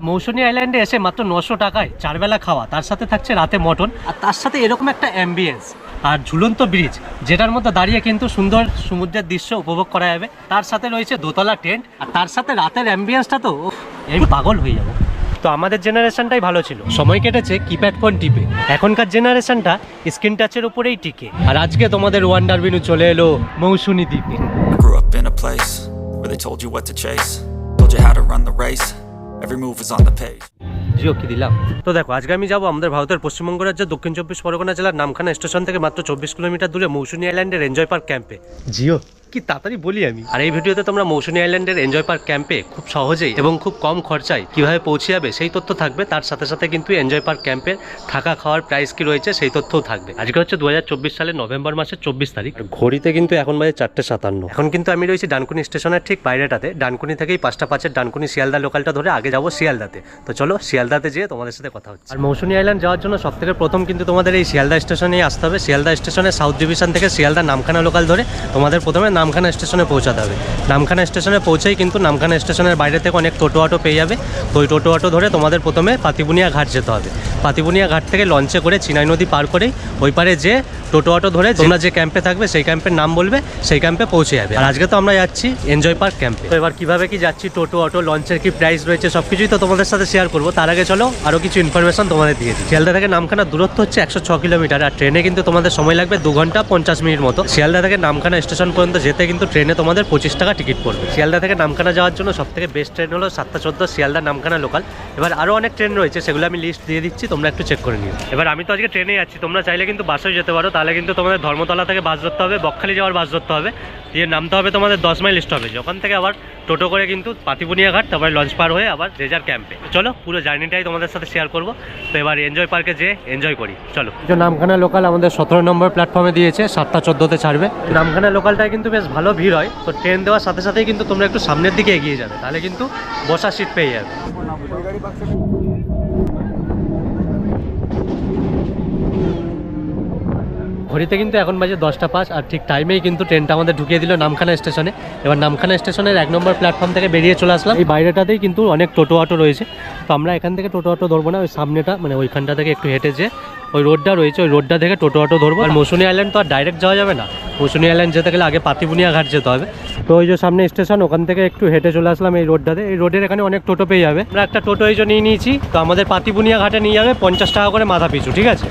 মৌসুমী আইল্যান্ডে এসে মাত্র নশো টাকায় চারবেলা খাওয়া তার সাথে থাকছে রাতে মটন আর তার সাথে এরকম একটা অ্যাম্বিয়েন্স আর ঝুলন্ত ব্রিজ যেটার মধ্যে দাঁড়িয়ে কিন্তু সুন্দর সমুদ্রের দৃশ্য উপভোগ করা যাবে। তার সাথে রয়েছে দোতলা টেন্ট আর তার সাথে রাতের অ্যাম্বিয়েন্সটা তো এই পাগল হয়ে যাব। তো আমাদের জেনারেশনটাই ভালো ছিল। সময় কেটেছে কিপ্যাড ফোন টিপে। এখনকার জেনারেশনটা স্ক্রিন টাচের উপরেই টিকে। আর আজকে তোমাদের ওয়ান্ডার বিনু চলে এলো মৌসুমী দ্বীপে। Told you what to chase, told you how to run the race. Every move is on the page. Jio কি দিলাম তো দেখো আজকে আমি যাব আমাদের ভারতের পশ্চিমবঙ্গ রাজ্যের দক্ষিণ চব্বিশ পরগনা জেলার নামখানা স্টেশন থেকে মাত্র চব্বিশ কিলোমিটার দূরে মৌসুমী আইল্যান্ডের এনজয় পার্ক ক্যাম্পে জিও কি তাড়াতাড়ি বলি আমি? আর এই ভিডিওতে তোমরা মৌসুমী আইল্যান্ডের এনজয় পার্ক ক্যাম্পে খুব সহজেই এবং খুব কম খরচায় কীভাবে পৌঁছে যাবে সেই তথ্য থাকবে। তার সাথে সাথে কিন্তু এনজয় পার্ক ক্যাম্পে থাকা খাওয়ার প্রাইস কি রয়েছে সেই তথ্যও থাকবে। আজকে হচ্ছে দু হাজার চব্বিশ সালের নভেম্বর মাসের চব্বিশ তারিখ। ঘড়িতে কিন্তু এখন বাজে চারটে সাতান্ন। এখন কিন্তু আমি রয়েছি ডানকুনি স্টেশনের ঠিক বাইরেটাতে। ডানকুনি থেকেই পাঁচটা পাঁচের ডানকুনি শিয়ালদা লোকালটা ধরে আগে যাব শিয়ালদাতে। তো চলো শিয়ালদাতে যেয়ে তোমাদের সাথে কথা হচ্ছে। আর মৌসুমী আইল্যান্ড যাওয়ার জন্য সব থেকে প্রথম কিন্তু তোমাদের এই শিয়ালদা স্টেশনেই আসতে হবে। শিয়ালদা স্টেশনে সাউথ ডিভিশন থেকে শিয়ালদা নামখানা লোকাল ধরে তোমাদের প্রথমে নামখানা স্টেশনে পৌঁছাতে হবে। নামখানা স্টেশনে পৌঁছেই কিন্তু নামখানা স্টেশনের বাইরে থেকে অনেক টোটো অটো পেয়ে যাবে। তো ওই টোটো অটো ধরে তোমাদের প্রথমে পাতিবুনিয়া ঘাট যেতে হবে। পাতিবুনিয়া ঘাট থেকে লঞ্চে করে চিনাই নদী পার করেই ওই পারে যে টোটো অটো ধরে তোমরা যে ক্যাম্পে থাকবে, সেই ক্যাম্পের নাম বলবে, সেই ক্যাম্পে পৌঁছে যাবে। আর আজকে তো আমরা যাচ্ছি এনজয় পার্ক ক্যাম্পে তো এবার কীভাবে কি যাচ্ছি, টোটো অটো, লঞ্চের কি প্রাইস রয়েছে সব কিছুই তো তোমাদের সাথে শেয়ার করব। তার আগে চলো আরও কিছু ইনফরমেশন তোমাদের দিয়ে দিই। শিয়ালদা থেকে নামখানা দূরত্ব হচ্ছে একশো ছ কিলোমিটার, আর ট্রেনে কিন্তু তোমাদের সময় লাগবে দু ঘণ্টা পঞ্চাশ মিনিট মতো। শিয়ালদা থেকে নামখানা স্টেশন পর্যন্ত যেতে কিন্তু ট্রেনে তোমাদের পঁচিশ টাকা টিকিট পড়বে। শিয়ালদা থেকে নামখানা যাওয়ার জন্য সবথেকে বেস্ট ট্রেন হলো সাতটা চোদ্দ, শিয়ালদা নামখানা লোকাল। এবার আরও অনেক ট্রেন রয়েছে, সেগুলো আমি লিস্ট দিয়ে দিচ্ছি, তোমরা একটু চেক করে নিও। এবার আমি তো আজকে ট্রেনে যাচ্ছি তোমরা চাইলে কিন্তু বাসেও যেতে পারো, তাহলে কিন্তু তোমাদের ধর্মতলা থেকে বাস ধরতে হবে, বকখালি যাওয়ার বাস ধরতে হবে। দিয়ে নামতে হবে তোমাদের দশ মাইল স্টপেজ ওখান থেকে আবার টোটো করে কিন্তু পাতিপুনিয়া ঘাট তারপরে লঞ্চ পার হয়ে আবার যে যার ক্যাম্পে চলো পুরো জার্নিটাই তোমাদের সাথে শেয়ার করব। তো এবার এনজয় পার্কে যেয়ে এনজয় করি। চলো। যে নামখানা লোকাল আমাদের সতেরো নম্বর প্ল্যাটফর্মে দিয়েছে সাতটা চোদ্দোতে ছাড়বে। নামখানা লোকালটায় কিন্তু বেশ ভালো ভিড় হয়। তো ট্রেন দেওয়ার সাথে সাথেই কিন্তু তোমরা একটু সামনের দিকে এগিয়ে যাবে। তাহলে কিন্তু বসার সিট পেয়ে যাবে। ঘড়িতে কিন্তু এখন বাজে দশটা পাঁচ, আর ঠিক টাইমেই কিন্তু ট্রেনটা আমাদের ঢুকিয়ে দিল নামখানা স্টেশনে এবার নামখানা স্টেশনের এক নম্বর প্ল্যাটফর্ম থেকে বেরিয়ে চলে আসলাম। এই বাইরেটাতেই কিন্তু অনেক টোটো অটো রয়েছে। তো আমরা এখান থেকে টোটো অটো ধরবো না, ওই সামনেটা মানে ওইখানটা থেকে একটু হেঁটে যে ওই রোডটা রয়েছে, ওই রোডটা থেকে টোটো অটো ধরবো। আর মৌসুমী আইল্যান্ড তো আর ডাইরেক্ট যাওয়া যাবে না। মৌসুমী আইল্যান্ড যেতে গেলে আগে পাতিবুনিয়া ঘাট যেতে হবে। তো ওই যে সামনে স্টেশন ওখান থেকে একটু হেঁটে চলে আসলাম এই রোডটাতে এই রোডের এখানে অনেক টোটো পেয়ে যাবে। আমরা একটা টোটো এই যে নিয়ে নিয়েছি, তো আমাদের পাতিবুনিয়া ঘাটে নিয়ে যাবে পঞ্চাশ টাকা করে মাথা পিছু ঠিক আছে?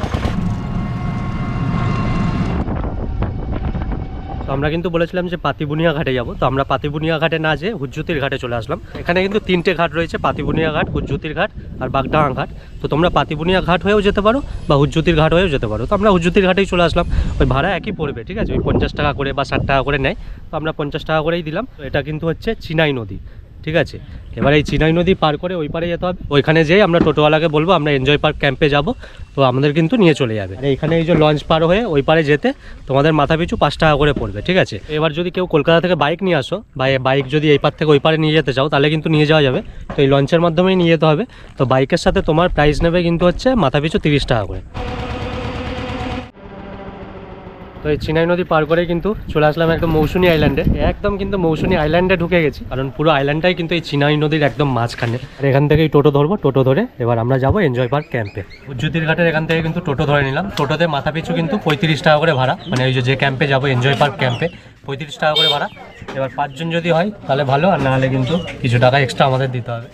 আমরা কিন্তু বলেছিলাম যে পাতিবুনিয়া ঘাটে যাব। তো আমরা পাতিবুনিয়া ঘাটে না যেয়ে হুজ্জুতির ঘাটে চলে আসলাম। এখানে কিন্তু তিনটে ঘাট রয়েছে, পাতিবুনিয়া ঘাট, হুজ্জুতির ঘাট আর বাগডাঙা ঘাট। তো তোমরা পাতিবুনিয়া ঘাট হয়েও যেতে পারো বা হুজ্জুতির ঘাট হয়েও যেতে পারো। তো আমরা হুজ্জুতির ঘাটেই চলে আসলাম। ওই ভাড়া একই পড়বে, ঠিক আছে? ওই পঞ্চাশ টাকা করে বা ষাট টাকা করে নেয়। তো আমরা পঞ্চাশ টাকা করেই দিলাম। এটা কিন্তু হচ্ছে চিনাই নদী। ঠিক আছে? এবার এই চিনাই নদী পার করে ওই পারে যেতে হবে। ওইখানে যেয়ে আমরা টোটোওয়ালাকে বলব, আমরা এনজয় পার্ক ক্যাম্পে যাব। তো আমাদের কিন্তু নিয়ে চলে যাবে। আর এইখানে এই যে লঞ্চ পার হয়ে ওই পারে যেতে তোমাদের মাথা পিছু পাঁচ টাকা করে পড়বে, ঠিক আছে? এবার যদি কেউ কলকাতা থেকে বাইক নিয়ে আসো, বা বাইক যদি এই পার থেকে ওই পারে নিয়ে যেতে চাও, তাহলে কিন্তু নিয়ে যাওয়া যাবে। তো এই লঞ্চের মাধ্যমেই নিয়ে যেতে হবে। তো বাইকের সাথে তোমার প্রাইস নেবে কিন্তু হচ্ছে মাথা পিছু তিরিশ টাকা করে। তো এই চিনাই নদী পার করে কিন্তু চলে আসলাম একদম মৌসুমী আইল্যান্ডে। একদম কিন্তু মৌসুমী আইল্যান্ডে ঢুকে গেছি, কারণ পুরো আইল্যান্ডটাই কিন্তু এই চিনাই নদীর একদম মাঝখানে। আর এখান থেকেই টোটো ধরবো, টোটো ধরে এবার আমরা যাব এনজয় পার্ক ক্যাম্পে উজ্জুতির ঘাটের এখান থেকে কিন্তু টোটো ধরে নিলাম। টোটোতে মাথা পিছু কিন্তু পঁয়ত্রিশ টাকা করে ভাড়া। মানে ওই যে ক্যাম্পে যাব এনজয় পার্ক ক্যাম্পে পঁয়ত্রিশ টাকা করে ভাড়া। এবার পাঁচজন যদি হয়, তাহলে ভালো। আর নাহলে কিন্তু কিছু টাকা এক্সট্রা আমাদের দিতে হবে।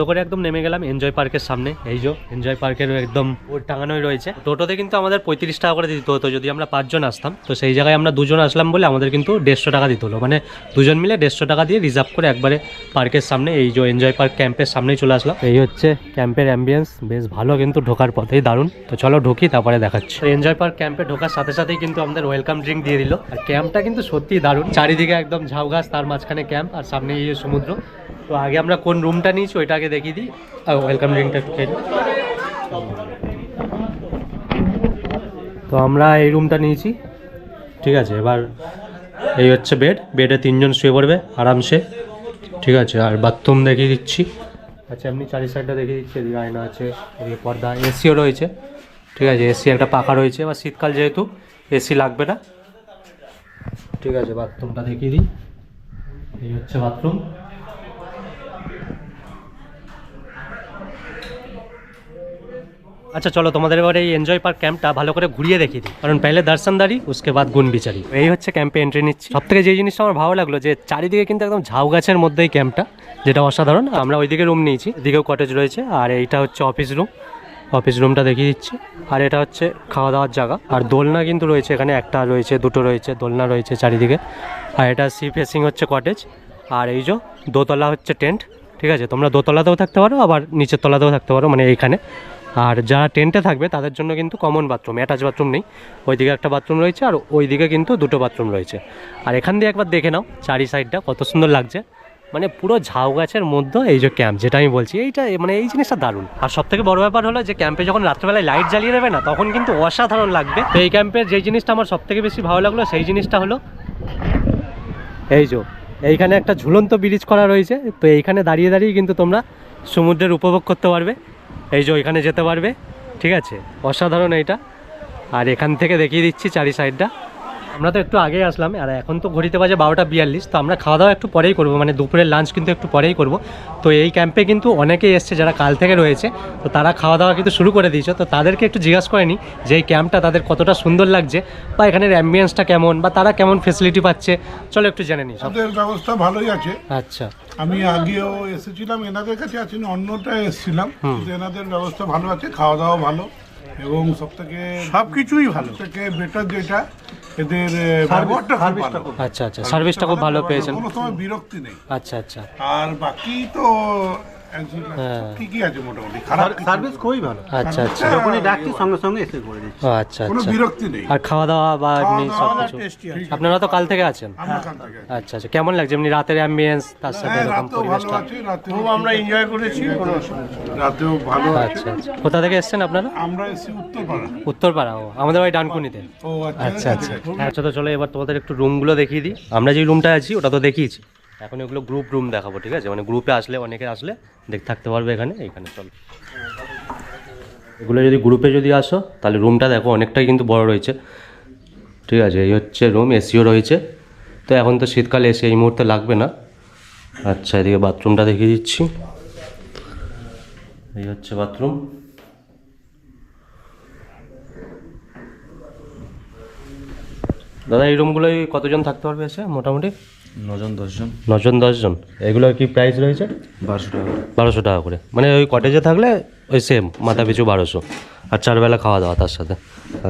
টোটো করে একদম নেমে গেলাম এনজয় পার্কের সামনে। এই যে এনজয় পার্কের একদম ওর টাঙানোই রয়েছে। টোটোতে কিন্তু আমাদের পঁয়ত্রিশ টাকা করে দিতে হতো। যদি আমরা পাঁচজন আসতাম, তো সেই জায়গায় আমরা দুজন আসলাম বলে আমাদের কিন্তু দেড়শো টাকা দিতে হলো। মানে দুজন মিলে দেড়শো টাকা দিয়ে রিজার্ভ করে একবারে পার্কের সামনে এই যে এনজয় পার্ক ক্যাম্পের সামনেই চলে আসলাম। এই হচ্ছে ক্যাম্পের অ্যাম্বিয়েন্স বেশ ভালো কিন্তু ঢোকার পথেই দারুণ। তো চলো ঢুকি, তারপরে দেখাচ্ছি। এনজয় পার্ক ক্যাম্পে ঢোকার সাথে সাথেই কিন্তু আমাদের ওয়েলকাম ড্রিঙ্ক দিয়ে দিল। আর ক্যাম্পটা কিন্তু সত্যিই দারুণ। চারিদিকে একদম ঝাউ গাছ তার মাঝখানে ক্যাম্প আর সামনে এই সমুদ্র। তো আগে আমরা কোন রুমটা নিয়েছি ওইটা আগে দেখিয়ে দিই। ওয়েলকাম ড্রিঙ্কটা একটু খেয়ে তো আমরা এই রুমটা নিয়েছি। ঠিক আছে, এবার এই হচ্ছে বেড বেডে তিনজন শুয়ে পড়বে, আরামসে। ঠিক আছে, আর বাথরুম দেখিয়ে দিচ্ছি। আচ্ছা এমনি চারি সাইডটা দেখিয়ে দিচ্ছি, এদিকে আয়না আছে, এদিকে পর্দা এসিও রয়েছে। ঠিক আছে এসি একটা পাখা রয়েছে, এবার শীতকাল যেহেতু এসি লাগবে না। ঠিক আছে বাথরুমটা দেখিয়ে দিই। এই হচ্ছে বাথরুম আচ্ছা চলো, তোমাদের এবার এই এনজয় পার্ক ক্যাম্পটা ভালো করে ঘুরিয়ে দেখিয়ে দিই। কারণ পেলে দর্শনদারি উসকে বাদ গুণ বিচারি। এই হচ্ছে ক্যাম্পে এন্ট্রি নিচ্ছি। সব থেকে যে জিনিসটা আমার ভালো লাগল যে চারিদিকে কিন্তু একদম ঝাউ গাছের মধ্যে এই ক্যাম্পটা যেটা অসাধারণ। আমরা ওইদিকে রুম নিয়েছি, এদিকেও কটেজ রয়েছে, আর এইটা হচ্ছে অফিস রুম অফিস রুমটা দেখিয়ে দিচ্ছি। আর এটা হচ্ছে খাওয়া দাওয়ার জায়গা। আর দোলনা কিন্তু রয়েছে এখানে, একটা রয়েছে, দুটো রয়েছে, দোলনা রয়েছে চারিদিকে। আর এটা সি ফেসিং হচ্ছে কটেজ আর এই যে দোতলা হচ্ছে টেন্ট ঠিক আছে? তোমরা দোতলাতেও থাকতে পারো, আবার নিচের তলাতেও থাকতে পারো মানে এইখানে। আর যারা টেন্টে থাকবে, তাদের জন্য কিন্তু কমন বাথরুম অ্যাটাচ বাথরুম নেই। ওইদিকে একটা বাথরুম রয়েছে আর ওইদিকে কিন্তু দুটো বাথরুম রয়েছে। আর এখান দিয়ে একবার দেখে নাও চারি সাইডটা কত সুন্দর লাগছে। মানে পুরো ঝাউ গাছের মধ্যে এই যে ক্যাম্প যেটা আমি বলছি, এইটা মানে এই জিনিসটা দারুণ। আর সব থেকে বড় ব্যাপার হলো যে ক্যাম্পে যখন রাত্রেবেলায় লাইট জ্বালিয়ে দেবে না, তখন কিন্তু অসাধারণ লাগবে। এই ক্যাম্পের যে জিনিসটা আমার সব থেকে বেশি ভালো লাগল, সেই জিনিসটা হলো এই যে, এইখানে একটা ঝুলন্ত ব্রিজ করা রয়েছে। তো এইখানে দাঁড়িয়ে দাঁড়িয়ে কিন্তু তোমরা সমুদ্রের উপভোগ করতে পারবে। এই যে ওইখানে যেতে পারবে, ঠিক আছে? অসাধারণ এইটা। আর এখান থেকে দেখিয়ে দিচ্ছি চারি সাইডটা। আমরা তো একটু আগেই আসলাম আর এখন তো ঘড়িতে বাজে বারোটা বিয়াল্লিশ তো আমরা খাওয়া দাওয়া একটু পরেই করব মানে দুপুরের লাঞ্চ কিন্তু একটু পরেই করব। তো এই ক্যাম্পে কিন্তু অনেকেই এসছে যারা কাল থেকে রয়েছে তো তারা খাওয়া দাওয়া কিন্তু শুরু করে দিয়েছে। তো তাদেরকে একটু জিজ্ঞাসা করে নিই যে এই ক্যাম্পটা তাদের কতটা সুন্দর লাগছে বা এখানের অ্যাম্বিয়েন্সটা কেমন বা তারা কেমন ফেসিলিটি পাচ্ছে? চলো একটু জেনে নিই সব। ব্যবস্থা ভালোই আছে। আচ্ছা। আমি আগেও এসেছিলাম এনাদের কাছে আছি না অন্যটা এসেছিলাম। এনাদের ব্যবস্থা ভালো আছে খাওয়া দাওয়া ভালো এবং সব থেকে সব কিছুই ভালো। থেকে বেটার যেটা এদের ব্যবহারটা খুব ভালো। আচ্ছা আচ্ছা। সার্ভিসটা খুব ভালো পেয়েছেন। কোনো সময় বিরক্তি নেই। আচ্ছা আচ্ছা। আর বাকি তো। ঠিকই আছে মোটামুটি খারাপ সার্ভিস খুবই ভালো। আচ্ছা আচ্ছা। যখনই ডাকছি সঙ্গে সঙ্গে এসে করে দিচ্ছি। আচ্ছা কোনো আচ্ছা। বিরক্তি নেই। আর খাওয়া দাওয়া বা এমনি সব কিছু? আপনারা তো কাল থেকে আছেন। আচ্ছা আচ্ছা। কেমন লাগছে? এমনি রাতের অ্যাম্বিয়েন্স তার সাথে হ্যাঁ এরকম পরিবেশটা? আছে আমরা এনজয় করেছি কোনো অসুবিধা নেই। রাতেও ভালো আচ্ছা আচ্ছা। কোথা থেকে এসেছেন আপনারা? আমরা এসেছি উত্তরপাড়া। উত্তরপাড়া ও। আমাদের বাড়ি ডানকুনিতে। ও আচ্ছা। আচ্ছা আচ্ছা। তো চলো এবার তোমাদের একটু রুমগুলো দেখিয়ে দিই। আমরা যে রুমটা আছি ওটা তো দেখিয়েছি। এখন এগুলো গ্রুপ রুম দেখাবো, ঠিক আছে? মানে গ্রুপে আসলে, অনেকে আসলে দেখ থাকতে পারবে এখানে। এখানে চলো। এগুলো যদি গ্রুপে যদি আসো, তাহলে রুমটা দেখো, অনেকটাই কিন্তু বড় রয়েছে। ঠিক আছে? এই হচ্ছে রুম এসিও রয়েছে। তো এখন তো শীতকালে এসি এই মুহূর্তে লাগবে না। আচ্ছা এদিকে বাথরুমটা দেখিয়ে দিচ্ছি। এই হচ্ছে বাথরুম দাদা, এই রুমগুলোয় কতজন থাকতে পারবে এসে? মোটামুটি? নজন দশজন। নজন দশজন। এগুলোর কি প্রাইস রয়েছে? বারোশো টাকা বারোশো টাকা করে। মানে ওই কটেজে থাকলে ওই সেম মাথা পিছু বারোশো। আর চারবেলা খাওয়া দাওয়া তার সাথে।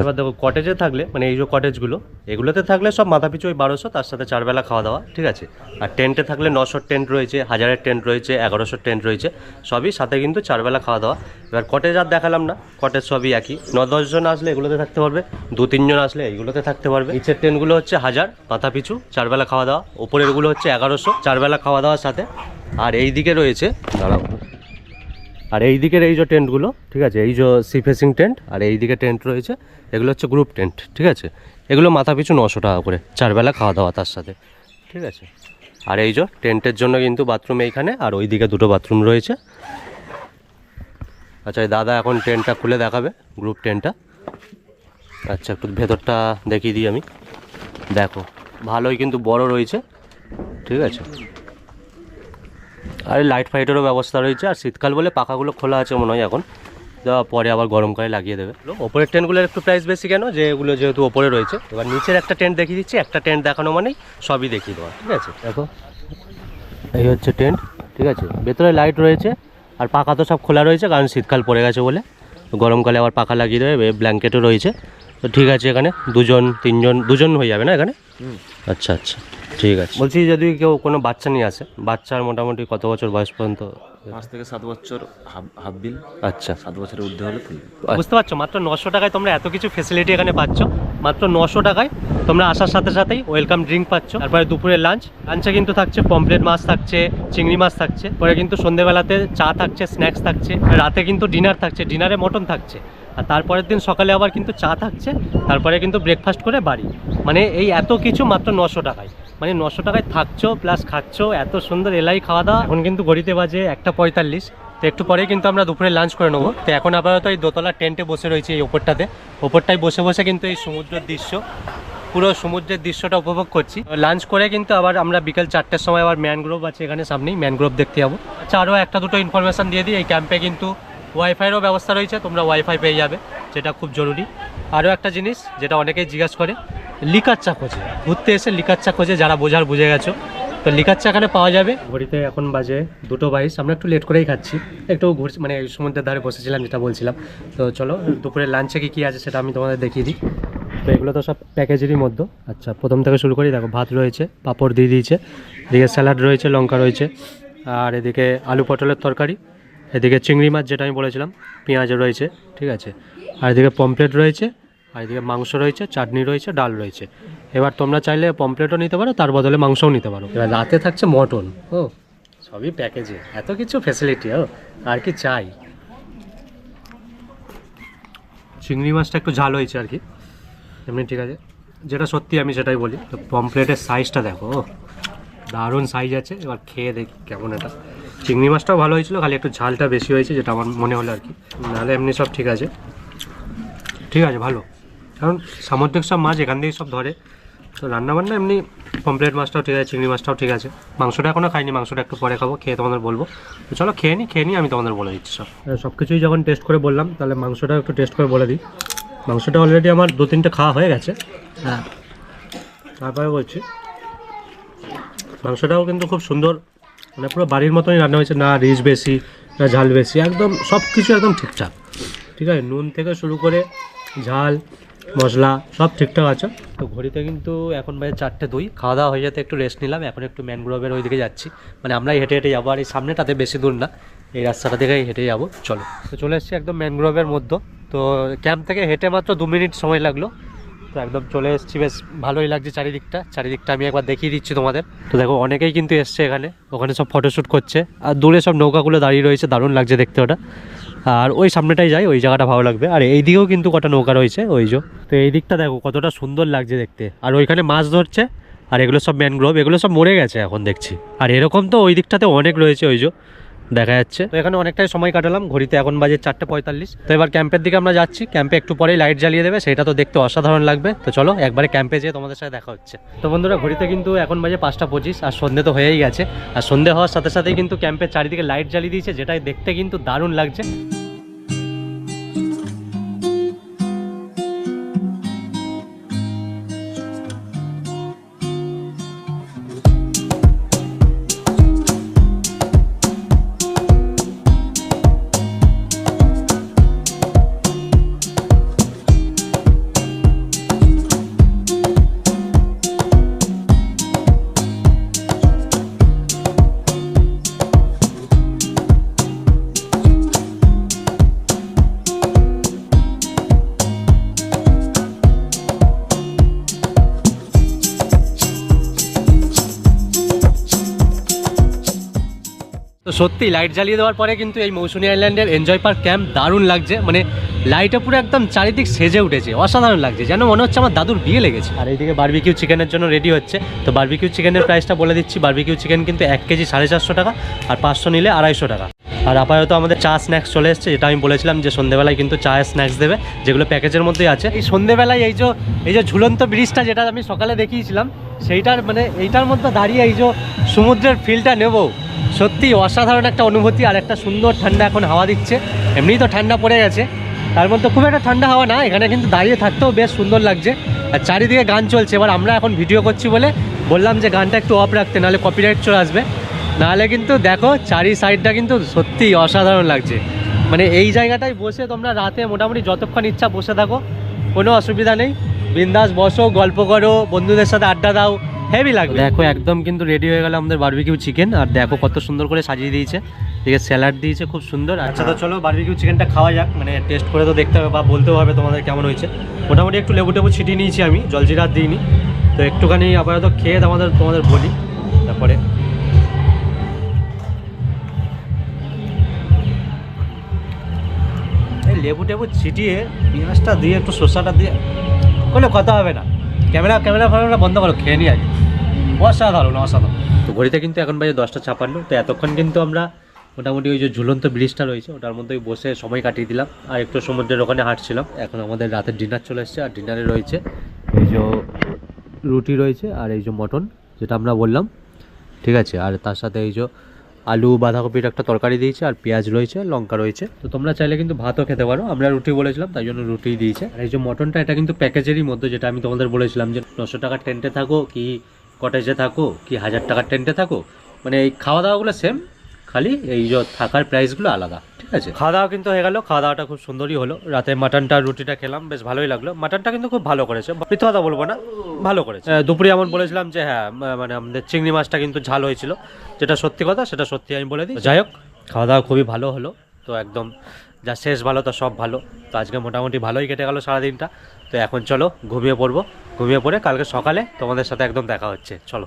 এবার দেখো কটেজে থাকলে মানে এই যে কটেজগুলো এগুলোতে থাকলে সব মাথা পিছু ওই বারোশো, তার সাথে চারবেলা খাওয়া দাওয়া, ঠিক আছে? আর টেন্টে থাকলে নশোর টেন্ট রয়েছে, হাজারের টেন্ট রয়েছে এগারোশোর টেন্ট রয়েছে, সবই সাথে কিন্তু চারবেলা খাওয়া দাওয়া। এবার কটেজ আর দেখালাম না কটেজ সবই একই। ন দশজন আসলে এগুলোতে থাকতে পারবে দু তিনজন আসলে এইগুলোতে থাকতে পারবে। নিচের টেন্টগুলো হচ্ছে হাজার মাথা পিছু চারবেলা খাওয়া দাওয়া। ওপরেরগুলো হচ্ছে এগারোশো, চারবেলা খাওয়া দাওয়ার সাথে। আর এই দিকে রয়েছে, দাঁড়াও। আর এই দিকের এই যে টেন্টগুলো, ঠিক আছে, এই যে সি ফেসিং টেন্ট, আর এই দিকে টেন্ট রয়েছে, এগুলো হচ্ছে গ্রুপ টেন্ট, ঠিক আছে? এগুলো মাথা পিছু নশো টাকা করে চারবেলা খাওয়া দাওয়া তার সাথে, ঠিক আছে? আর এই যে টেন্টের জন্য কিন্তু বাথরুম এইখানে, আর ওই দিকে দুটো বাথরুম রয়েছে। আচ্ছা দাদা এখন টেন্টটা খুলে দেখাবে, গ্রুপ টেন্টটা। আচ্ছা একটু ভেতরটা দেখিয়ে দিই আমি। দেখো, ভালোই কিন্তু বড় রয়েছে, ঠিক আছে? আর লাইট ফাইটেরও ব্যবস্থা রয়েছে আর শীতকাল বলে পাখাগুলো খোলা আছে মনে হয় এখন। পরে আবার গরমকালে লাগিয়ে দেবে। ওপরের টেন্টগুলোর একটু প্রাইস বেশি কেন? যে এগুলো যেহেতু ওপরে রয়েছে। এবার নিচের একটা টেন্ট দেখিয়ে দিচ্ছি একটা টেন্ট দেখানো মানেই সবই দেখিয়ে দেওয়া ঠিক আছে? দেখো এই হচ্ছে টেন্ট ঠিক আছে? ভেতরে লাইট রয়েছে আর পাখা তো সব খোলা রয়েছে কারণ শীতকাল পড়ে গেছে বলে। গরমকালে আবার পাখা লাগিয়ে দেবে ব্ল্যাঙ্কেটও রয়েছে। তো ঠিক আছে এখানে দুজন তিনজন দুজন হয়ে যাবে না এখানে? আচ্ছা আচ্ছা। ঠিক আছে। বলছি যদি কেউ কোনো বাচ্চা নিয়ে আসে বাচ্চার মোটামুটি কত বছর বয়স পর্যন্ত? পাঁচ থেকে সাত বছর হাফ হাফ বিল। আচ্ছা। সাত বছরের ঊর্ধ্বে হলে ফুল বুঝতে পারছ? মাত্র নশো টাকায় তোমরা এত কিছু ফেসিলিটি এখানে পাচ্ছ। মাত্র নশো টাকায় তোমরা আসার সাথে সাথেই ওয়েলকাম ড্রিঙ্ক পাচ্ছ। তারপরে দুপুরে লাঞ্চ লাঞ্চে কিন্তু থাকছে পমপ্লেট মাছ থাকছে চিংড়ি মাছ থাকছে। পরে কিন্তু সন্ধেবেলাতে চা থাকছে স্ন্যাক্স থাকছে। রাতে কিন্তু ডিনার থাকছে। ডিনারে মটন থাকছে। আর তারপরের দিন সকালে আবার কিন্তু চা থাকছে। তারপরে কিন্তু ব্রেকফাস্ট করে বাড়ি। মানে এই এত কিছু মাত্র নশো টাকায়। মানে নশো টাকায় থাকছো প্লাস খাচ্ছো, এত সুন্দর এলাই খাওয়া দাওয়া এখন কিন্তু গড়িতে বাজে একটা পঁয়তাল্লিশ। তো একটু পরেই কিন্তু আমরা দুপুরে লাঞ্চ করে নেব। তো এখন আপাতত এই দোতলা টেন্টে বসে রয়েছে এই ওপরটাতে। ওপরটায় বসে বসে কিন্তু এই সমুদ্রের দৃশ্য, পুরো সমুদ্রের দৃশ্যটা উপভোগ করছি। লাঞ্চ করে কিন্তু আবার আমরা বিকেল চারটের সময় আবার ম্যানগ্রোভ আছে এখানে সামনেই ম্যানগ্রোভ দেখতে যাব। আচ্ছা আরও একটা দুটো ইনফরমেশন দিয়ে দিই। এই ক্যাম্পে কিন্তু ওয়াইফাইয়েরও ব্যবস্থা রয়েছে, তোমরা ওয়াইফাই পেয়ে যাবে, যেটা খুব জরুরি। আরও একটা জিনিস যেটা অনেকেই জিজ্ঞাসা করে, লিকার চা খোঁজে। ঘুরতে এসে লিকার চা খোঁজে, যারা বোঝার বুঝে গেছো। তো লিকার চা এখানে পাওয়া যাবে। ঘড়িতে এখন বাজে দুটো বাইশ, আমরা একটু লেট করেই খাচ্ছি। একটু ঘুরছি মানে সমুদ্রের ধারে বসেছিলাম, যেটা বলছিলাম। তো চলো দুপুরের লাঞ্চে কি কী আছে সেটা আমি তোমাদের দেখিয়ে দিই। তো এগুলো তো সব প্যাকেজেরই মধ্যে। আচ্ছা প্রথম থেকে শুরু করি। দেখো, ভাত রয়েছে, পাঁপড় দিয়ে দিয়েছে। এদিকে স্যালাড রয়েছে, লঙ্কা রয়েছে। আর এদিকে আলু পটলের তরকারি। এদিকে চিংড়ি মাছ, যেটা আমি বলেছিলাম, পেঁয়াজ রয়েছে, ঠিক আছে। আর এদিকে পমপ্লেট রয়েছে। আর এদিকে মাংস রয়েছে চাটনি রয়েছে ডাল রয়েছে। এবার তোমরা চাইলে পমপ্লেটও নিতে পারো তার বদলে মাংসও নিতে পারো। এবার রাতে থাকছে মটন। ও সবই প্যাকেজে। এত কিছু ফ্যাসিলিটি ও আর কি চাই? চিংড়ি মাছটা একটু ঝাল হয়েছে আর কি। এমনি ঠিক আছে। যেটা সত্যি আমি সেটাই বলি। তো পমপ্লেটের সাইজটা দেখো ও, দারুণ সাইজ আছে। এবার খেয়ে দেখি কেমন এটা। চিংড়ি মাছটাও ভালো হয়েছিল খালি একটু ঝালটা বেশি হয়েছে যেটা আমার মনে হলো আর কি। নাহলে এমনি সব ঠিক আছে। ঠিক আছে ভালো। কারণ সামুদ্রিক সব মাছ এখান থেকেই সব ধরে। তো রান্নাবান্না এমনি পমপ্লেট মাছটাও ঠিক আছে চিংড়ি মাছটাও ঠিক আছে। মাংসটা এখনও খাইনি মাংসটা একটু পরে খাব খেয়ে তোমাদের বলব। তো চলো খেয়ে নিই খেয়ে নিই আমি তোমাদের বলে দিচ্ছি সব। সব কিছুই যখন টেস্ট করে বললাম তাহলে মাংসটা একটু টেস্ট করে বলে দিই। মাংসটা অলরেডি আমার দু তিনটে খাওয়া হয়ে গেছে। হ্যাঁ। তারপরে বলছি মাংসটাও কিন্তু খুব সুন্দর মানে পুরো বাড়ির মতনই রান্না হয়েছে না রিচ বেশি না ঝাল বেশি একদম সব কিছু একদম ঠিকঠাক। ঠিক আছে নুন থেকে শুরু করে ঝাল মশলা, সব ঠিকঠাক আছে। তো ঘড়িতে কিন্তু এখন বাজে চারটে দুই। খাওয়া দাওয়া হয়ে যেতে একটু রেস্ট নিলাম, এখন একটু ম্যানগ্রোভের ওই দিকে যাচ্ছি। মানে আমরাই হেঁটে হেঁটে যাব, আর এই সামনেটাতে বেশি দূর না, এই রাস্তাটা থেকেই হেঁটে যাব, চলো। তো চলে এসেছি একদম ম্যানগ্রোভের মধ্যে। তো ক্যাম্প থেকে হেঁটে মাত্র দু মিনিট সময় লাগল। তো একদম চলে এসেছি, বেশ ভালোই লাগছে চারিদিকটা। চারিদিকটা আমি একবার দেখিয়ে দিচ্ছি তোমাদের। তো দেখো, অনেকেই কিন্তু এসছে এখানে। ওখানে সব ফটোশ্যুট করছে। আর দূরে সব নৌকাগুলো দাঁড়িয়ে রয়েছে, দারুণ লাগছে দেখতে ওটা। আর ওই সামনেটাই যাই, ওই জায়গাটা ভালো লাগবে। আর এই দিকেও কিন্তু কটা নৌকা রয়েছে, ওই যে। তো এই দিকটা দেখো, কতটা সুন্দর লাগছে দেখতে। আর ওইখানে মাছ ধরছে, আর এগুলো সব ম্যানগ্রোভ এগুলো সব মরে গেছে এখন দেখছি। আর এরকম তো ওই দিকটাতে অনেক রয়েছে, ওই যে। দেখা যাচ্ছে। তো এখানে অনেকটাই সময় কাটালাম, ঘড়িতে এখন বাজে চারটে পঁয়তাল্লিশ। তো এবার ক্যাম্পের দিকে আমরা যাচ্ছি। ক্যাম্পে একটু পরেই লাইট জ্বালিয়ে দেবে, সেটা তো দেখতে অসাধারণ লাগবে। তো চলো, একবারে ক্যাম্পে যেয়ে তোমাদের সাথে দেখা হচ্ছে। তো বন্ধুরা, ঘড়িতে কিন্তু এখন বাজে পাঁচটা পঁচিশ, আর সন্ধে তো হয়েই গেছে। আর সন্ধে হওয়ার সাথে সাথেই কিন্তু ক্যাম্পের চারিদিকে লাইট জ্বালিয়ে দিয়েছে, যেটাই দেখতে কিন্তু দারুণ লাগছে। তো সত্যি লাইট জ্বালিয়ে দেওয়ার পরে কিন্তু এই মৌসুমী আইল্যান্ডের এনজয় পার্ক ক্যাম্প দারুণ লাগছে। মানে লাইটে পুরো একদম চারিদিক সেজে উঠেছে, অসাধারণ লাগছে। যেন মনে হচ্ছে আমার দাদুর বিয়ে লেগেছে। আর এইদিকে বার্বিকিউ চিকেনের জন্য রেডি হচ্ছে। তো বার্বিকিউ চিকেনের প্রাইসটা বলে দিচ্ছি। বারবিকিউ চিকেন কিন্তু এক কেজি সাড়ে চারশো টাকা আর পাঁচশো নিলে আড়াইশো টাকা। আর আপাতত আমাদের চা স্ন্যাক্স চলে এসছে, যেটা আমি বলেছিলাম যে সন্ধ্যেবেলায় কিন্তু চা স্ন্যাক্স দেবে, যেগুলো প্যাকেজের মধ্যেই আছে। এই সন্ধ্যেবেলায় এই যে এই যে ঝুলন্ত ব্রিজটা যেটা আমি সকালে দেখিয়েছিলাম, সেইটার মানে এইটার মধ্যে দাঁড়িয়ে এই যে সমুদ্রের ফিলটা নেব। সত্যি অসাধারণ একটা অনুভূতি আর একটা সুন্দর ঠান্ডা এখন হাওয়া দিচ্ছে। এমনিই তো ঠান্ডা পড়ে গেছে। তার মধ্যে খুব একটা ঠান্ডা হাওয়া না, এখানে কিন্তু দাঁড়িয়ে থাকতেও বেশ সুন্দর লাগছে। আর চারিদিকে গান চলছে, এবার আমরা এখন ভিডিও করছি বলে বললাম যে গানটা একটু অফ রাখতে, নাহলে কপিরাইট চলে আসবে। নাহলে কিন্তু দেখো, চারি সাইডটা কিন্তু সত্যি অসাধারণ লাগছে। মানে এই জায়গাটায় বসে তোমরা রাতে মোটামুটি যতক্ষণ ইচ্ছা বসে থাকো, কোনো অসুবিধা নেই। বিন্দাস বসো গল্প করো বন্ধুদের সাথে আড্ডা দাও হেভি লাগবে। দেখো একদম কিন্তু রেডি হয়ে গেল আমাদের বারবিকিউ চিকেন আর দেখো কত সুন্দর করে সাজিয়ে দিয়েছে। আছে স্যালাড দিয়েছে খুব সুন্দর। আচ্ছা তো চলো বারবিকিউ চিকেনটা খাওয়া যাক মানে টেস্ট করে তো দেখতে হবে বা বলতেও হবে তোমাদের কেমন হয়েছে। মোটামুটি একটু লেবু টেবু ছিটিয়ে নিয়েছি আমি জলজিরা দিইনি। তো একটুখানি আপাতত খেয়ে তোমাদের তোমাদের বলি তারপরে। এই লেবু টেবু ছিটিয়ে পেঁয়াজটা দিয়ে একটু শসাটা দিয়ে করলে কথা হবে না। ক্যামেরা ক্যামেরা ফ্যামেরা বন্ধ করো, খেয়ে নিই আগে। অসাধারণ অসাধারণ। তো ঘড়িতে কিন্তু এখন বাজে দশটা ছাপান্ন, তো এতক্ষণ কিন্তু আমরা মোটামুটি ওই যে ঝুলন্ত ব্রিজটা রয়েছে, ওটার মধ্যেই বসে সময় কাটিয়ে দিলাম, আর একটু সমুদ্রের ওখানে হাঁটছিলাম। এখন আমাদের রাতের ডিনার চলে এসেছে, আর ডিনারে রয়েছে এই যে রুটি রয়েছে আর এই যে মটন, যেটা আমরা বললাম। ঠিক আছে, আর তার সাথে এই যে আলু, বাঁধাকপির একটা তরকারি দিয়েছে আর পেঁয়াজ রয়েছে, লঙ্কা রয়েছে। তো তোমরা চাইলে কিন্তু ভাতও খেতে পারো। আমরা রুটি বলেছিলাম, তাই জন্য রুটি দিয়েছে। আর এই যে মটনটা, এটা কিন্তু প্যাকেজেরই মধ্যে, যেটা আমি তোমাদের বলেছিলাম যে নশো টাকার টেন্টে থাকো, কি কটেজে থাকো, কি হাজার টাকার টেন্টে থাকো। মানে এই খাওয়া দাওয়াগুলো সেম খালি এই যে থাকার প্রাইসগুলো আলাদা ঠিক আছে? খাওয়া দাওয়া কিন্তু হয়ে গেল খাওয়া দাওয়াটা খুব সুন্দরই হলো। রাতে মাটনটা রুটিটা খেলাম বেশ ভালোই লাগল। মাটনটা কিন্তু খুব ভালো করেছে। মিথ্যা কথা বলব না ভালো করেছে। দুপুরে এমন বলেছিলাম যে হ্যাঁ মানে আমাদের চিংড়ি মাছটা কিন্তু ঝাল হয়েছিল। যেটা সত্যি কথা সেটা সত্যি আমি বলে দিই। যাই হোক খাওয়া দাওয়া খুবই ভালো হলো। তো একদম যা শেষ ভালো তা সব ভালো। তো আজকে মোটামুটি ভালোই কেটে গেল সারাদিনটা। তো এখন চলো ঘুমিয়ে পড়ব। ঘুমিয়ে পড়ে কালকে সকালে তোমাদের সাথে একদম দেখা হচ্ছে। চলো।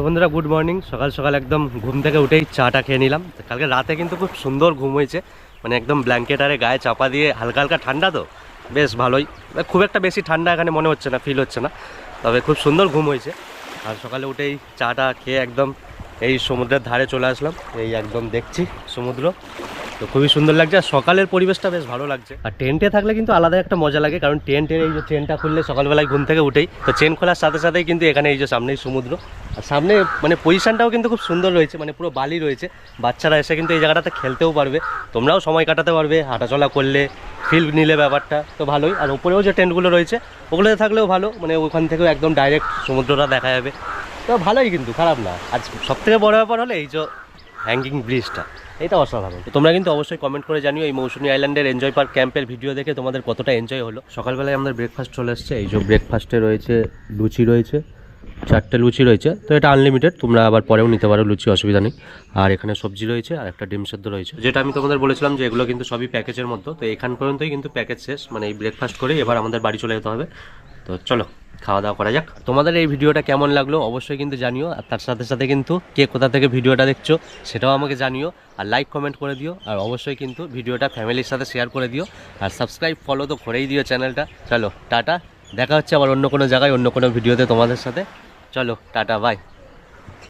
তো বন্ধুরা গুড মর্নিং সকাল সকাল একদম ঘুম থেকে উঠেই চাটা খেয়ে নিলাম। কালকে রাতে কিন্তু খুব সুন্দর ঘুম হয়েছে। মানে একদম ব্ল্যাঙ্কেট আরে গায়ে চাপা দিয়ে হালকা হালকা ঠান্ডা তো। বেশ ভালোই। খুব একটা বেশি ঠান্ডা এখানে মনে হচ্ছে না ফিল হচ্ছে না। তবে খুব সুন্দর ঘুম হয়েছে। আর সকালে উঠেই চাটা খেয়ে একদম এই সমুদ্রের ধারে চলে আসলাম। এই একদম দেখছি সমুদ্র। তো খুবই সুন্দর লাগছে আর সকালের পরিবেশটা বেশ ভালো লাগছে। আর টেন্টে থাকলে কিন্তু আলাদা একটা মজা লাগে, কারণ টেন্টের এই যে চেনটা খুললে সকালবেলায় ঘুম থেকে উঠেই। তো চেন খোলার সাথে সাথেই কিন্তু এখানে এই যে সামনেই সমুদ্র। আর সামনে মানে পজিশনটাও কিন্তু খুব সুন্দর রয়েছে মানে পুরো বালি রয়েছে। বাচ্চারা এসে কিন্তু এই জায়গাটাতে খেলতেও পারবে। তোমরাও সময় কাটাতে পারবে, হাঁটাচলা করলে ফিল নিলে ব্যাপারটা। তো ভালোই। আর উপরেও যে টেন্টগুলো রয়েছে, ওগুলোতে থাকলেও ভালো মানে ওখান থেকেও একদম ডাইরেক্ট সমুদ্রটা দেখা যাবে। তো ভালোই কিন্তু, খারাপ না। আজ সব থেকে বড় ব্যাপার হলো এই যে হ্যাঙ্গিং ব্রিজটা এটা অসাধারণ তোমরা কিন্তু অবশ্যই কমেন্ট করে জানিও এই মৌসুমী আইল্যান্ডের এনজয় পার্ক ক্যাম্পের ভিডিও দেখে তোমাদের কতটা এনজয় হলো। সকালবেলায় আমাদের ব্রেকফাস্ট চলে এসছে, এই যে ব্রেকফাস্টে রয়েছে লুচি রয়েছে, চারটে লুচি রয়েছে। তো এটা আনলিমিটেড তোমরা আবার পরেও নিতে পারো, লুচি অসুবিধা নেই। আর এখানে সবজি রয়েছে আর একটা ডিম সেদ্ধ রয়েছে। যেটা আমি তোমাদের বলেছিলাম যে এগুলো কিন্তু সবই প্যাকেজের মধ্যে, তো এখান পর্যন্তই কিন্তু প্যাকেজ শেষ। মানে এই ব্রেকফাস্ট করে এবার আমাদের বাড়ি চলে যেতে হবে। তো চলো, খাওয়া দাওয়া করা যাক। তোমাদের এই ভিডিওটা কেমন লাগল অবশ্যই কিন্তু জানিও, আর তার সাথে সাথে কিন্তু কে কোথা থেকে ভিডিওটা দেখছ সেটাও আমাকে জানিও, আর লাইক কমেন্ট করে দিও, আর অবশ্যই কিন্তু ভিডিওটা ফ্যামিলির সাথে শেয়ার করে দিও, আর সাবস্ক্রাইব ফলো তো করেই দিও চ্যানেলটা চলো, টাটা, দেখা হচ্ছে আবার অন্য কোনো জায়গায়, অন্য কোনো ভিডিওতে তোমাদের সাথে। চলো, টাটা বাই